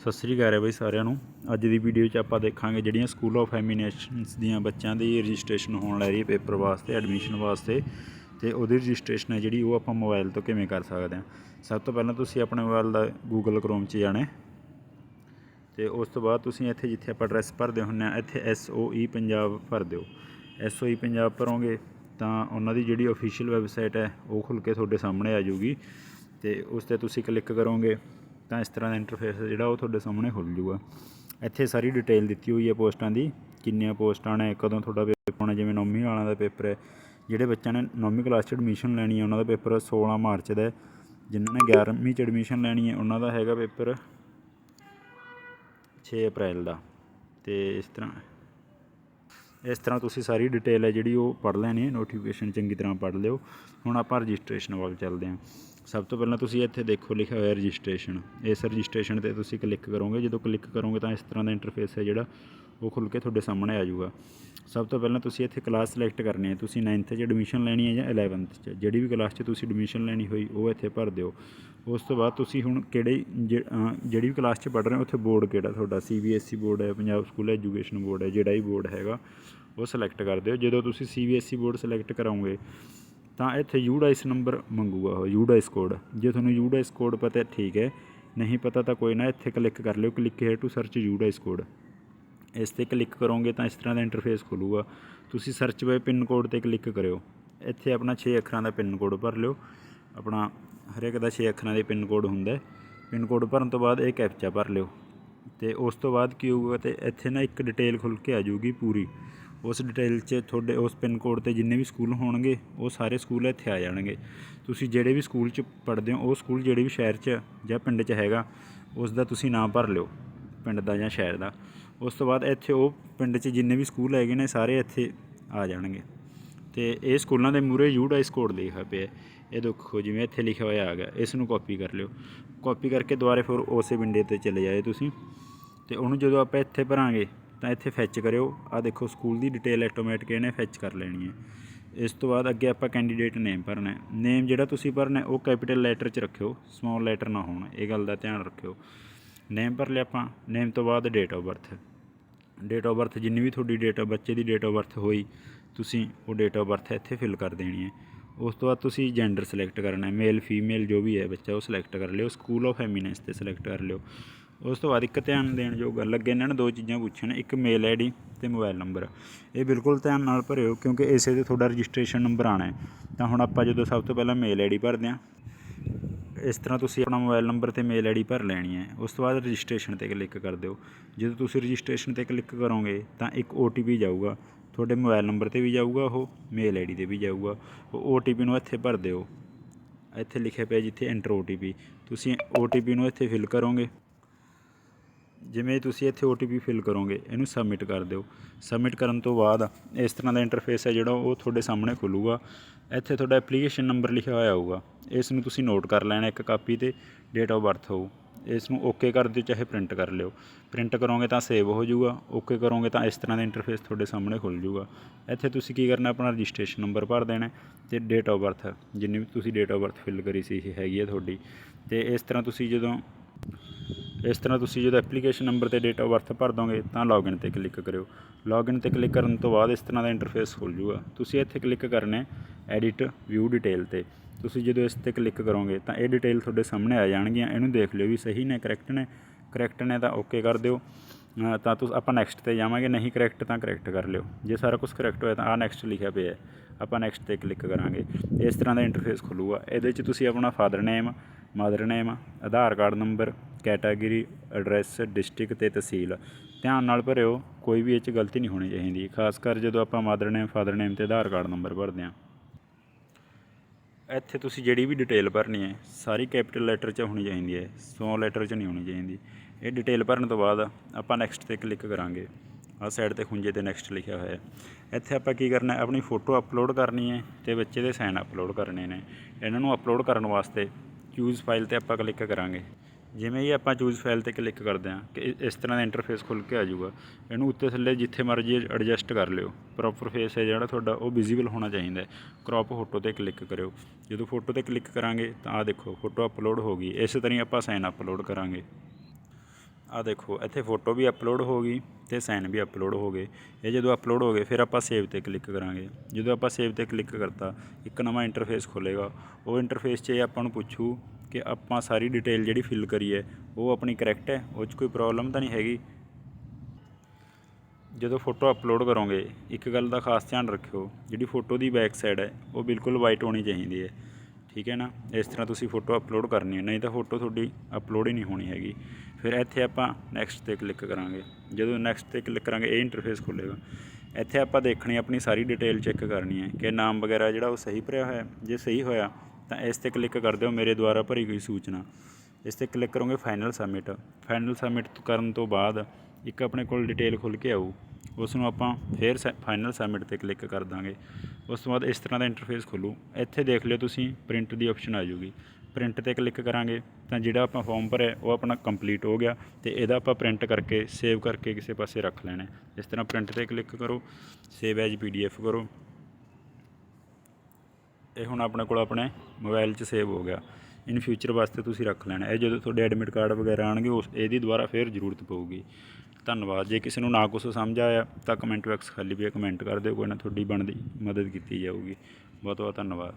ਸਤਿ ਸ੍ਰੀ ਅਕਾਲ ਹੈ ਬਈ ਸਾਰਿਆਂ ਨੂੰ। ਅੱਜ ਦੀ ਵੀਡੀਓ 'ਚ ਆਪਾਂ ਦੇਖਾਂਗੇ ਜਿਹੜੀਆਂ ਸਕੂਲ ਆਫ ਐਮੀਨੇਸ਼ਨਸ ਦੀਆਂ ਬੱਚਿਆਂ ਦੀ ਰਜਿਸਟ੍ਰੇਸ਼ਨ ਹੋਣ ਲੈ ਰਹੀ ਹੈ ਪੇਪਰ ਵਾਸਤੇ ਐਡਮਿਸ਼ਨ ਵਾਸਤੇ। ਤੇ ਉਹਦੀ ਰਜਿਸਟ੍ਰੇਸ਼ਨ ਹੈ ਜਿਹੜੀ, ਉਹ ਆਪਾਂ ਮੋਬਾਈਲ ਤੋਂ ਕਿਵੇਂ ਕਰ ਸਕਦੇ ਹਾਂ। ਸਭ ਤੋਂ ਪਹਿਲਾਂ ਤੁਸੀਂ ਆਪਣੇ ਮੋਬਾਈਲ ਦਾ ਗੂਗਲ ਕ੍ਰੋਮ 'ਚ ਜਾਣਾ ਹੈ। ਤੇ ਉਸ ਤੋਂ ਬਾਅਦ ਤੁਸੀਂ ਇੱਥੇ ਜਿੱਥੇ ਆਪਾਂ ਐਡਰੈਸ ਭਰਦੇ ਹੁੰਦੇ ਆ ਇੱਥੇ SOE ਪੰਜਾਬ ਭਰ ਦਿਓ। SOE ਪੰਜਾਬ ਭਰੋਗੇ, ਤਾਂ ਉਹਨਾਂ ਦੀ ਜਿਹੜੀ ਅਫੀਸ਼ੀਅਲ ਵੈਬਸਾਈਟ ਹੈ, ਉਹ ਖੁੱਲ ਕੇ ਤੁਹਾਡੇ ਸਾਹਮਣੇ ਆ ਜਾਊਗੀ। ਤੇ ਉਸ ਤੇ ਤੁਸੀਂ ਕਲਿੱਕ ਕਰੋਗੇ। ਤਾਂ ਇਸ ਤਰ੍ਹਾਂ ਦਾ ਇੰਟਰਫੇਸ ਜਿਹੜਾ ਉਹ ਤੁਹਾਡੇ ਸਾਹਮਣੇ ਖੁੱਲ ਜੂਗਾ ਇੱਥੇ ਸਾਰੀ ਡਿਟੇਲ ਦਿੱਤੀ ਹੋਈ ਹੈ ਪੋਸਟਾਂ ਦੀ, ਕਿੰਨੀਆਂ ਪੋਸਟਾਂ ਨੇ, ਕਦੋਂ ਤੁਹਾਡਾ ਪੇਪਰ ਹੋਣਾ, ਜਿਵੇਂ ਨੌਵੀਂ ਵਾਲਿਆਂ ਦਾ ਪੇਪਰ ਹੈ, ਜਿਹੜੇ ਬੱਚਿਆਂ ਨੇ ਨੌਵੀਂ ਕਲਾਸ 'ਚ ਐਡਮਿਸ਼ਨ ਲੈਣੀ ਹੈ, ਉਹਨਾਂ ਦਾ ਪੇਪਰ 16 ਮਾਰਚ ਦਾ ਹੈ। ਜਿਨ੍ਹਾਂ ਨੇ 11ਵੀਂ 'ਚ ਐਡਮਿਸ਼ਨ ਲੈਣੀ ਹੈ, ਉਹਨਾਂ ਦਾ ਹੈਗਾ ਪੇਪਰ 6 ਅਪ੍ਰੈਲ ਦਾ। ਤੇ ਇਸ ਤਰ੍ਹਾਂ ਇਸ ਤਰ੍ਹਾਂ ਤੁਸੀਂ ਸਾਰੀ ਡਿਟੇਲ ਹੈ ਜਿਹੜੀ ਉਹ ਪੜ੍ਹ ਲੈਣੀ ਹੈ ਨੋਟੀਫਿਕੇਸ਼ਨ ਚੰਗੀ ਤਰ੍ਹਾਂ ਪੜ੍ਹ ਲਿਓ। ਹੁਣ ਆਪਾਂ ਰਜਿਸਟ੍ਰੇਸ਼ਨ ਵੱਲ ਚੱਲਦੇ ਹਾਂ। ਸਭ ਤੋਂ ਪਹਿਲਾਂ ਤੁਸੀਂ ਇੱਥੇ ਦੇਖੋ ਲਿਖਿਆ ਹੋਇਆ ਰਜਿਸਟ੍ਰੇਸ਼ਨ। ਇਸ ਰਜਿਸਟ੍ਰੇਸ਼ਨ ਤੇ ਤੁਸੀਂ ਕਲਿੱਕ ਕਰੋਗੇ, ਜਦੋਂ ਕਲਿੱਕ ਕਰੋਗੇ ਤਾਂ ਇਸ ਤਰ੍ਹਾਂ ਦਾ ਇੰਟਰਫੇਸ ਹੈ ਜਿਹੜਾ, ਉਹ ਖੁੱਲ ਕੇ ਤੁਹਾਡੇ ਸਾਹਮਣੇ ਆ ਜਾਊਗਾ। ਸਭ ਤੋਂ ਪਹਿਲਾਂ ਤੁਸੀਂ ਇੱਥੇ ਕਲਾਸ ਸਿਲੈਕਟ ਕਰਨੀ ਹੈ। ਤੁਸੀਂ 9th 'ਚ ਐਡਮਿਸ਼ਨ ਲੈਣੀ ਹੈ ਜਾਂ 11th 'ਚ? ਜਿਹੜੀ ਵੀ ਕਲਾਸ 'ਚ ਤੁਸੀਂ ਐਡਮਿਸ਼ਨ ਲੈਣੀ ਹੋਈ, ਉਹ ਇੱਥੇ ਭਰ ਦਿਓ। ਉਸ ਤੋਂ ਬਾਅਦ ਤੁਸੀਂ ਹੁਣ ਕਿਹੜੇ ਜਿਹੜੀ ਵੀ ਕਲਾਸ 'ਚ ਪੜ੍ਹ ਰਹੇ ਹੋ, ਉੱਥੇ ਬੋਰਡ ਕਿਹੜਾ ਤੁਹਾਡਾ? ਸੀਬੀਐਸਈ ਬੋਰਡ ਹੈ, ਪੰਜਾਬ ਸਕੂਲ ਐਜੂਕੇਸ਼ਨ ਬੋਰਡ ਹੈ, ਜਿਹੜਾ ਹੀ ਬੋਰਡ ਹੈਗਾ, ਉਹ ਸਿਲੈਕਟ ਕਰ ਦਿਓ। ਜਦੋਂ ਤੁਸੀਂ ਸੀਬੀਐਸਈ ਬੋਰਡ ਸਿਲੈਕਟ ਕਰਾਓਗੇ ਤਾਂ ਇੱਥੇ ਯੂਡਾਈਸ ਨੰਬਰ ਮੰਗੂਗਾ ਉਹ ਯੂਡਾਈਸ ਕੋਡ ਜੇ ਤੁਹਾਨੂੰ ਯੂਡਾਈਸ ਕੋਡ ਪਤਾ, ਠੀਕ ਹੈ। ਨਹੀਂ ਪਤਾ ਤਾਂ ਕੋਈ ਨਾ, ਇੱਥੇ ਕਲਿੱਕ ਕਰ ਲਿਓ click here to search UDISE code ਇਸ ਤੇ ਕਲਿੱਕ ਕਰੋਗੇ ਤਾਂ ਇਸ ਤਰ੍ਹਾਂ ਦਾ ਇੰਟਰਫੇਸ ਖੁੱਲੂਗਾ। ਤੁਸੀਂ ਸਰਚ ਬਾਏ ਪਿੰਨ ਕੋਡ ਤੇ ਕਲਿੱਕ ਕਰਿਓ। ਇੱਥੇ ਆਪਣਾ 6 ਅੱਖਰਾਂ ਦਾ ਪਿੰਨ ਕੋਡ ਭਰ ਲਿਓ। ਆਪਣਾ ਹਰੇਕ ਦਾ 6 ਅੱਖਰਾਂ ਦੇ ਪਿੰਨ ਕੋਡ ਹੁੰਦਾ ਹੈ। ਪਿੰਨ ਕੋਡ ਭਰਨ ਤੋਂ ਬਾਅਦ ਇਹ ਕੈਪਚਾ ਭਰ ਲਿਓ। ਤੇ ਉਸ ਤੋਂ ਬਾਅਦ ਕੀ ਹੋਊਗਾ ਤੇ ਇੱਥੇ ਨਾ ਇੱਕ ਡਿਟੇਲ ਖੁੱਲ ਕੇ ਆ ਜਾਊਗੀ ਪੂਰੀ। ਉਸ ਡਿਟੇਲ 'ਚ ਤੁਹਾਡੇ, ਉਸ ਪਿੰਨ ਕੋਡ ਤੇ ਜਿੰਨੇ ਵੀ ਸਕੂਲ ਹੋਣਗੇ, ਉਹ ਸਾਰੇ ਸਕੂਲ ਇੱਥੇ ਆ ਜਾਣਗੇ। ਤੁਸੀਂ ਜਿਹੜੇ ਵੀ ਸਕੂਲ 'ਚ ਪੜ੍ਹਦੇ ਹੋ, ਉਹ ਸਕੂਲ ਜਿਹੜੇ ਵੀ ਸ਼ਹਿਰ 'ਚ ਜਾਂ ਪਿੰਡ 'ਚ ਹੈਗਾ, ਉਸ ਦਾ ਤੁਸੀਂ ਨਾਮ ਭਰ ਲਿਓ, ਪਿੰਡ ਦਾ ਜਾਂ ਸ਼ਹਿਰ ਦਾ। ਉਸ ਤੋਂ ਬਾਅਦ ਇੱਥੇ ਉਹ ਪਿੰਡ 'ਚ ਜਿੰਨੇ ਵੀ ਸਕੂਲ ਹੈਗੇ ਨੇ, ਸਾਰੇ ਇੱਥੇ ਆ ਜਾਣਗੇ। ਤੇ ਇਹ ਸਕੂਲਾਂ ਦੇ ਮੂਰੇ ਯੂਡਾਈਸ ਕੋਡ ਲਿਖਿਆ ਪਿਆ ਇਹ ਦੇਖੋ, ਜਿਵੇਂ ਇੱਥੇ ਲਿਖਿਆ ਹੋਇਆ ਆ ਗਿਆ ਇਸ ਨੂੰ ਕਾਪੀ ਕਰ ਲਿਓ। ਕਾਪੀ ਕਰਕੇ ਦੁਬਾਰੇ ਫਿਰ ਉਸੇ ਵਿੰਡੇ ਤੇ ਚਲੇ ਜਾਏ ਤੁਸੀਂ। ਤੇ ਉਹਨੂੰ ਜਦੋਂ ਆਪਾਂ ਇੱਥੇ ਭਰਾਂਗੇ ਤਾਂ ਇੱਥੇ ਫੈਚ ਕਰਿਓ। ਆ ਦੇਖੋ ਸਕੂਲ ਦੀ ਡਿਟੇਲ ਆਟੋਮੈਟਿਕ ਇਹਨੇ ਫੈਚ ਕਰ ਲੈਣੀ ਹੈ। ਇਸ ਤੋਂ ਬਾਅਦ ਅੱਗੇ ਆਪਾਂ ਕੈਂਡੀਡੇਟ ਨੇਮ ਭਰਨਾ ਹੈ। ਨੇਮ ਜਿਹੜਾ ਤੁਸੀਂ ਭਰਨਾ ਉਹ ਕੈਪੀਟਲ ਲੈਟਰ 'ਚ ਰੱਖਿਓ। ਸਮਾਲ ਲੈਟਰ ਨਾ ਹੋਣ। ਇਹ ਗੱਲ ਦਾ ਧਿਆਨ ਰੱਖਿਓ। ਨੇਮ ਭਰ ਲਿਆ ਆਪਾਂ। ਨੇਮ ਤੋਂ ਬਾਅਦ date of birth date of birth ਜਿੰਨੀ ਵੀ ਤੁਹਾਡੀ ਡੇਟ ਬੱਚੇ ਦੀ ਡੇਟ ਆਫ ਬਰਥ ਹੋਈ, ਤੁਸੀਂ ਉਹ ਡੇਟ ਆਫ ਬਰਥ ਇੱਥੇ ਫਿਲ ਕਰ ਦੇਣੀ ਹੈ। ਉਸ ਤੋਂ ਬਾਅਦ ਤੁਸੀਂ ਜੈਂਡਰ ਸਿਲੈਕਟ ਕਰਨਾ ਹੈ। ਮੇਲ ਫੀਮੇਲ ਜੋ ਵੀ ਹੈ ਬੱਚਾ, ਉਹ ਸਿਲੈਕਟ ਕਰ ਲਿਓ। ਸਕੂਲ ਆਫ ਐਮੀਨੈਂਸ ਤੇ ਸਿਲੈਕਟ ਕਰ ਲਿਓ। ਉਸ ਤੋਂ ਬਾਅਦ ਇੱਕ ਧਿਆਨ ਦੇਣ ਯੋਗ ਗੱਲ, ਅੱਗੇ ਇਹਨਾਂ ਨੇ ਦੋ ਚੀਜ਼ਾਂ ਪੁੱਛਣ, ਇੱਕ ਮੇਲ ਆਈਡੀ ਤੇ ਮੋਬਾਈਲ ਨੰਬਰ ਇਹ ਬਿਲਕੁਲ ਧਿਆਨ ਨਾਲ ਭਰਿਓ, ਕਿਉਂਕਿ ਇਸੇ ਤੇ ਤੁਹਾਡਾ ਰਜਿਸਟ੍ਰੇਸ਼ਨ ਨੰਬਰ ਆਣਾ ਹੈ। ਤਾਂ ਹੁਣ ਆਪਾਂ ਜਦੋਂ ਸਭ ਤੋਂ ਪਹਿਲਾਂ ਮੇਲ ਆਈਡੀ ਭਰਦੇ ਹਾਂ, ਇਸ ਤਰ੍ਹਾਂ ਤੁਸੀਂ ਆਪਣਾ ਮੋਬਾਈਲ ਨੰਬਰ ਤੇ ਮੇਲ ਆਈਡੀ ਭਰ ਲੈਣੀ ਹੈ। ਉਸ ਤੋਂ ਬਾਅਦ ਰਜਿਸਟ੍ਰੇਸ਼ਨ ਤੇ ਕਲਿੱਕ ਕਰ ਦਿਓ। ਜਦੋਂ ਤੁਸੀਂ ਰਜਿਸਟ੍ਰੇਸ਼ਨ ਤੇ ਕਲਿੱਕ ਕਰੋਗੇ, ਤਾਂ ਇੱਕ OTP ਜਾਊਗਾ। ਤੁਹਾਡੇ ਮੋਬਾਈਲ ਨੰਬਰ ਤੇ ਵੀ ਜਾਊਗਾ ਉਹ ਮੇਲ ਆਈਡੀ ਤੇ ਵੀ ਜਾਊਗਾ। ਉਹ OTP ਨੂੰ ਇੱਥੇ ਭਰ ਦਿਓ। ਇੱਥੇ ਲਿਖਿਆ ਪਿਆ ਜਿੱਥੇ ਐਂਟਰ OTP ਤੁਸੀਂ OTP ਨੂੰ ਇੱਥੇ ਫਿਲ ਕਰੋਗੇ। ਜਿਵੇਂ ਤੁਸੀਂ ਇੱਥੇ OTP ਫਿਲ ਕਰੋਗੇ, ਇਹਨੂੰ ਸਬਮਿਟ ਕਰ ਦਿਓ। ਸਬਮਿਟ ਕਰਨ ਤੋਂ ਬਾਅਦ ਇਸ ਤਰ੍ਹਾਂ ਦਾ ਇੰਟਰਫੇਸ ਹੈ ਜਿਹੜਾ, ਉਹ ਤੁਹਾਡੇ ਸਾਹਮਣੇ ਖੁੱਲੂਗਾ। ਇੱਥੇ ਤੁਹਾਡਾ ਐਪਲੀਕੇਸ਼ਨ ਨੰਬਰ ਲਿਖਿਆ ਹੋਇਆ ਹੋਊਗਾ। ਇਸ ਨੂੰ ਤੁਸੀਂ ਨੋਟ ਕਰ ਲੈਣਾ, ਇੱਕ ਕਾਪੀ ਤੇ ਡੇਟ ਆਫ ਬਰਥ ਹੋਊ। ਇਸ ਨੂੰ ਓਕੇ ਕਰ ਦਿਓ, ਚਾਹੇ ਪ੍ਰਿੰਟ ਕਰ ਲਿਓ। ਪ੍ਰਿੰਟ ਕਰੋਗੇ ਤਾਂ ਸੇਵ ਹੋ ਜਾਊਗਾ। ਓਕੇ ਕਰੋਗੇ ਤਾਂ ਇਸ ਤਰ੍ਹਾਂ ਦਾ ਇੰਟਰਫੇਸ ਤੁਹਾਡੇ ਸਾਹਮਣੇ ਖੁੱਲ ਜਾਊਗਾ। ਇੱਥੇ ਤੁਸੀਂ ਕੀ ਕਰਨਾ, ਆਪਣਾ ਰਜਿਸਟ੍ਰੇਸ਼ਨ ਨੰਬਰ ਭਰ ਦੇਣਾ ਹੈ ਤੇ ਡੇਟ ਆਫ ਬਰਥ ਜਿੰਨੀ ਵੀ ਤੁਸੀਂ ਡੇਟ ਆਫ ਬਰਥ ਫਿਲ ਕਰੀ ਸੀ, ਇਹ ਹੈਗੀ ਹੈ ਤੁਹਾਡੀ। ਤੇ ਇਸ ਤਰ੍ਹਾਂ ਤੁਸੀਂ ਜਦੋਂ ਇਸ ਤਰ੍ਹਾਂ ਤੁਸੀਂ ਜਦੋਂ ਐਪਲੀਕੇਸ਼ਨ ਨੰਬਰ ਤੇ ਡੇਟ ਆਫ ਬਰਥ ਭਰ ਦੋਗੇ, ਤਾਂ ਲੌਗਇਨ ਤੇ ਕਲਿੱਕ ਕਰਿਓ। ਲੌਗਇਨ ਤੇ ਕਲਿੱਕ ਕਰਨ ਤੋਂ ਬਾਅਦ ਇਸ ਤਰ੍ਹਾਂ ਦਾ ਇੰਟਰਫੇਸ ਖੁੱਲ ਜੂਗਾ ਤੁਸੀਂ ਇੱਥੇ ਕਲਿੱਕ ਕਰਨੇ ਐਡਿਟ ਵਿਊ ਡਿਟੇਲ ਤੇ। ਤੁਸੀਂ ਜਦੋਂ ਇਸ ਤੇ ਕਲਿੱਕ ਕਰੋਗੇ, ਤਾਂ ਇਹ ਡਿਟੇਲ ਤੁਹਾਡੇ ਸਾਹਮਣੇ ਆ ਜਾਣਗੀਆਂ। ਇਹਨੂੰ ਦੇਖ ਲਿਓ ਵੀ ਸਹੀ ਨੇ ਕਰੈਕਟ ਨੇ। ਕਰੈਕਟ ਨੇ ਤਾਂ ਓਕੇ ਕਰ ਦਿਓ। ਤਾਂ ਤੁਸੀਂ, ਆਪਾਂ ਨੈਕਸਟ ਤੇ ਜਾਵਾਂਗੇ। ਨਹੀਂ ਕਰੈਕਟ ਤਾਂ ਕਰੈਕਟ ਕਰ ਲਿਓ। ਜੇ ਸਾਰਾ ਕੁਝ ਕਰੈਕਟ ਹੋਇਆ ਤਾਂ ਆ ਨੈਕਸਟ ਲਿਖਿਆ ਪਿਆ ਹੈ। ਆਪਾਂ ਨੈਕਸਟ ਤੇ ਕਲਿੱਕ ਕਰਾਂਗੇ। ਇਸ ਤਰ੍ਹਾਂ ਦਾ ਇੰਟਰਫੇਸ ਖੁੱਲੂਗਾ ਇਹਦੇ 'ਚ ਤੁਸੀਂ ਆਪਣਾ father name mother name Aadhaar card number category, address, district ਅਤੇ ਤਹਿਸੀਲ। ਧਿਆਨ ਨਾਲ ਭਰਿਓ, ਕੋਈ ਵੀ ਇਹ 'ਚ ਗਲਤੀ ਨਹੀਂ ਹੋਣੀ ਚਾਹੀਦੀ, ਖਾਸ ਕਰ ਜਦੋਂ ਆਪਾਂ ਮਦਰ ਨੇਮ, ਫਾਦਰ ਨੇਮ ਤੇ ਆਧਾਰ ਕਾਰਡ ਨੰਬਰ ਭਰਦੇ ਹਾਂ। ਇੱਥੇ ਤੁਸੀਂ ਜਿਹੜੀ ਵੀ ਡਿਟੇਲ ਭਰਨੀ ਹੈ, ਸਾਰੀ ਕੈਪੀਟਲ ਲੈਟਰ 'ਚ ਹੋਣੀ ਚਾਹੀਦੀ ਹੈ ਸਮਾਲ ਲੈਟਰ 'ਚ ਨਹੀਂ ਹੋਣੀ ਚਾਹੀਦੀ। ਇਹ ਡਿਟੇਲ ਭਰਨ ਤੋਂ ਬਾਅਦ ਆਪਾਂ ਨੈਕਸਟ ਤੇ ਕਲਿੱਕ ਕਰਾਂਗੇ। ਆਹ ਸਾਈਡ ਤੇ ਖੁੰਝੇ ਤੇ ਨੈਕਸਟ ਲਿਖਿਆ ਹੋਇਆ ਹੈ। ਇੱਥੇ ਆਪਾਂ ਕੀ ਕਰਨਾ ਹੈ, ਆਪਣੀ ਫੋਟੋ ਅਪਲੋਡ ਕਰਨੀ ਹੈ ਤੇ ਬੱਚੇ ਦੇ ਸਾਈਨ ਅਪਲੋਡ ਕਰਨੇ ਨੇ। ਇਹਨਾਂ ਨੂੰ ਅਪਲੋਡ ਕਰਨ ਵਾਸਤੇ ਚੂਜ਼ ਫਾਈਲ ਤੇ ਆਪਾਂ ਕਲਿੱਕ ਕਰਾਂਗੇ। ਜਿਵੇਂ ਹੀ ਆਪਾਂ ਚੂਜ਼ ਫਾਈਲ ਤੇ ਕਲਿੱਕ ਕਰਦੇ ਹਾਂ ਕਿ ਇਸ ਤਰ੍ਹਾਂ ਦਾ ਇੰਟਰਫੇਸ ਖੁੱਲ ਕੇ ਆ ਜਾਊਗਾ, ਇਹਨੂੰ ਉੱਤੇ ਥੱਲੇ ਜਿੱਥੇ ਮਰਜ਼ੀ ਐਡਜਸਟ ਕਰ ਲਿਓ। ਪ੍ਰੋਪਰ ਫੇਸ ਹੈ ਜਿਹੜਾ ਤੁਹਾਡਾ, ਉਹ ਵਿਜ਼ੀਬਲ ਹੋਣਾ ਚਾਹੀਦਾ ਹੈ। ਕ੍ਰੌਪ ਫੋਟੋ ਤੇ ਕਲਿੱਕ ਕਰਿਓ। ਜਦੋਂ ਫੋਟੋ ਤੇ ਕਲਿੱਕ ਕਰਾਂਗੇ ਤਾਂ ਆ ਦੇਖੋ ਫੋਟੋ ਅਪਲੋਡ ਹੋ ਗਈ। ਇਸੇ ਤਰ੍ਹਾਂ ਹੀ ਆਪਾਂ ਸਾਈਨ ਅਪਲੋਡ ਕਰਾਂਗੇ। ਆ ਦੇਖੋ, ਇੱਥੇ ਫੋਟੋ ਵੀ ਅਪਲੋਡ ਹੋ ਗਈ ਤੇ ਸਾਈਨ ਵੀ ਅਪਲੋਡ ਹੋ ਗਏ। ਇਹ ਜਦੋਂ ਅਪਲੋਡ ਹੋ ਗਏ, ਫਿਰ ਆਪਾਂ ਸੇਵ ਤੇ ਕਲਿੱਕ ਕਰਾਂਗੇ। ਜਦੋਂ ਆਪਾਂ ਸੇਵ ਤੇ ਕਲਿੱਕ ਕਰਤਾ, ਇੱਕ ਨਵਾਂ ਇੰਟਰਫੇਸ ਖੁੱਲੇਗਾ ਉਹ ਇੰਟਰਫੇਸ 'ਚ ਇਹ ਆਪਾਂ ਨੂੰ ਪੁੱਛੂ ਕਿ ਆਪਾਂ ਸਾਰੀ ਡਿਟੇਲ ਜਿਹੜੀ ਫਿਲ ਕਰੀ ਹੈ ਉਹ ਆਪਣੀ ਕਰੈਕਟ ਹੈ, ਉਹ 'ਚ ਕੋਈ ਪ੍ਰੋਬਲਮ ਤਾਂ ਨਹੀਂ ਹੈਗੀ। ਜਦੋਂ ਫੋਟੋ ਅਪਲੋਡ ਕਰੋਗੇ, ਇੱਕ ਗੱਲ ਦਾ ਖਾਸ ਧਿਆਨ ਰੱਖਿਓ, ਜਿਹੜੀ ਫੋਟੋ ਦੀ ਬੈਕ ਸਾਈਡ ਹੈ, ਉਹ ਬਿਲਕੁਲ ਵਾਈਟ ਹੋਣੀ ਚਾਹੀਦੀ ਹੈ। ਠੀਕ ਹੈ ਨਾ? ਇਸ ਤਰ੍ਹਾਂ ਤੁਸੀਂ ਫੋਟੋ ਅਪਲੋਡ ਕਰਨੀ ਹੈ, ਨਹੀਂ ਤਾਂ ਫੋਟੋ ਤੁਹਾਡੀ ਅਪਲੋਡ ਹੀ ਨਹੀਂ ਹੋਣੀ ਹੈਗੀ। ਫਿਰ ਇੱਥੇ ਆਪਾਂ ਨੈਕਸਟ ਤੇ ਕਲਿੱਕ ਕਰਾਂਗੇ। ਜਦੋਂ ਨੈਕਸਟ ਤੇ ਕਲਿੱਕ ਕਰਾਂਗੇ, ਇਹ ਇੰਟਰਫੇਸ ਖੁੱਲੇਗਾ ਇੱਥੇ ਆਪਾਂ ਦੇਖਣੀ ਆਪਣੀ ਸਾਰੀ ਡਿਟੇਲ ਚੈੱਕ ਕਰਨੀ ਹੈ, ਕਿ ਨਾਮ ਵਗੈਰਾ ਜਿਹੜਾ ਉਹ ਸਹੀ ਭਰਿਆ ਹੋਇਆ ਜੇ ਸਹੀ ਹੋਇਆ ਤਾਂ ਇਸ ਤੇ ਕਲਿੱਕ ਕਰ ਦਿਓ ਮੇਰੇ ਦੁਆਰਾ ਭਰੀ ਗਈ ਸੂਚਨਾ। ਇਸ ਤੇ ਕਲਿੱਕ ਕਰੋਗੇ ਫਾਈਨਲ ਸਬਮਿਟ ਫਾਈਨਲ ਸਬਮਿਟ ਕਰਨ ਤੋਂ ਬਾਅਦ ਇੱਕ ਆਪਣੇ ਕੋਲ ਡਿਟੇਲ ਖੁੱਲ ਕੇ ਆਊ। ਉਸ ਨੂੰ ਆਪਾਂ ਫੇਰ ਫਾਈਨਲ ਸਬਮਿਟ ਤੇ ਕਲਿੱਕ ਕਰ ਦਾਂਗੇ। ਉਸ ਤੋਂ ਬਾਅਦ ਇਸ ਤਰ੍ਹਾਂ ਦਾ ਇੰਟਰਫੇਸ ਖੁੱਲੂ ਇੱਥੇ ਦੇਖ ਲਿਓ ਤੁਸੀਂ ਪ੍ਰਿੰਟ ਦੀ ਆਪਸ਼ਨ ਆ ਜਾਊਗੀ। ਪ੍ਰਿੰਟ ਤੇ ਕਲਿੱਕ ਕਰਾਂਗੇ, ਤਾਂ ਜਿਹੜਾ ਆਪਾਂ ਫਾਰਮ ਭਰਿਆ, ਉਹ ਆਪਣਾ ਕੰਪਲੀਟ ਹੋ ਗਿਆ ਤੇ ਇਹਦਾ ਆਪਾਂ ਪ੍ਰਿੰਟ ਕਰਕੇ ਸੇਵ ਕਰਕੇ ਕਿਸੇ ਪਾਸੇ ਰੱਖ ਲੈਣਾ। ਇਸ ਤਰ੍ਹਾਂ ਪ੍ਰਿੰਟ ਤੇ ਕਲਿੱਕ ਕਰੋ ਸੇਵ ਐਜ਼ ਪੀਡੀਐਫ ਕਰੋ। ਇਹ ਹੁਣ ਆਪਣੇ ਕੋਲ ਆਪਣੇ ਮੋਬਾਈਲ 'ਚ ਸੇਵ ਹੋ ਗਿਆ। ਇਨ ਫਿਊਚਰ ਵਾਸਤੇ ਤੁਸੀਂ ਰੱਖ ਲੈਣਾ। ਇਹ ਜਦੋਂ ਤੁਹਾਡੇ ਐਡਮਿਟ ਕਾਰਡ ਵਗੈਰਾ ਆਣਗੇ ਉਸ ਇਹਦੀ ਦੁਬਾਰਾ ਫੇਰ ਜ਼ਰੂਰਤ ਪਊਗੀ। ਧੰਨਵਾਦ। ਜੇ ਕਿਸੇ ਨੂੰ ਨਾ ਕੁਛ ਸਮਝ ਆਇਆ, ਤਾਂ ਕਮੈਂਟ ਬਾਕਸ ਖਾਲੀ ਵੀ ਕਮੈਂਟ ਕਰ ਦਿਓ। ਕੋਈ ਨਾ ਤੁਹਾਡੀ ਬਣਦੀ ਮਦਦ ਕੀਤੀ ਜਾਊਗੀ। ਬਹੁਤ ਬਹੁਤ ਧੰਨਵਾਦ।